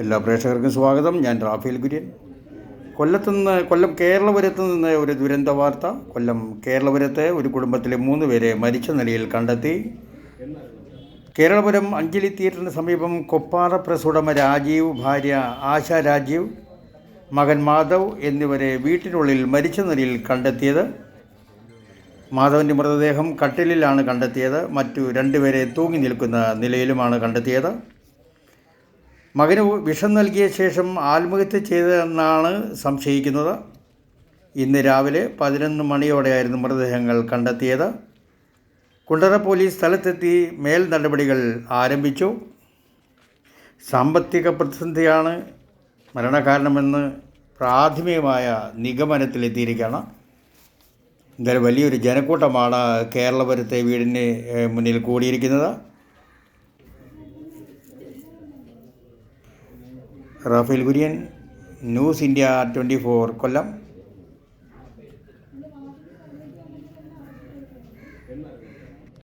എല്ലാ പ്രേക്ഷകർക്കും സ്വാഗതം. ഞാൻ റാഫേൽ കുര്യൻ. കൊല്ലത്തുനിന്ന് കൊല്ലം കേരളപുരത്ത് നിന്ന് ഒരു ദുരന്ത വാർത്ത. കൊല്ലം കേരളപുരത്തെ ഒരു കുടുംബത്തിലെ മൂന്ന് പേരെ മരിച്ച നിലയിൽ കണ്ടെത്തി. കേരളപുരം അഞ്ജലി തിയേറ്ററിന് സമീപം കൊപ്പാറ പ്രസ് ഉടമ രാജീവ് ഭാര്യ ആശ രാജീവ് മകൻ മാധവ് എന്നിവരെ വീട്ടിനുള്ളിൽ മരിച്ച നിലയിൽ കണ്ടെത്തിയത്. മാധവന്റെ മൃതദേഹം കട്ടിലിലാണ് കണ്ടെത്തിയത്. മറ്റു രണ്ടുപേരെ തൂങ്ങി നിൽക്കുന്ന നിലയിലുമാണ് കണ്ടെത്തിയത്. മകന് വിഷം നൽകിയ ശേഷം ആത്മഹത്യ ചെയ്തതെന്നാണ് സംശയിക്കുന്നത്. ഇന്ന് രാവിലെ പതിനൊന്ന് മണിയോടെയായിരുന്നു മൃതദേഹങ്ങൾ കണ്ടെത്തിയത്. കുണ്ടറ പോലീസ് സ്ഥലത്തെത്തി മേൽ നടപടികൾ ആരംഭിച്ചു. സാമ്പത്തിക പ്രതിസന്ധിയാണ് മരണകാരണമെന്ന് പ്രാഥമികമായ നിഗമനത്തിലെത്തിയിരിക്കുകയാണ്. എന്തായാലും വലിയൊരു ജനക്കൂട്ടമാണ് കേരളപുരത്തെ വീടിന് മുന്നിൽ കൂടിയിരിക്കുന്നത്. Rafael Kurian news India twenty four Kollam.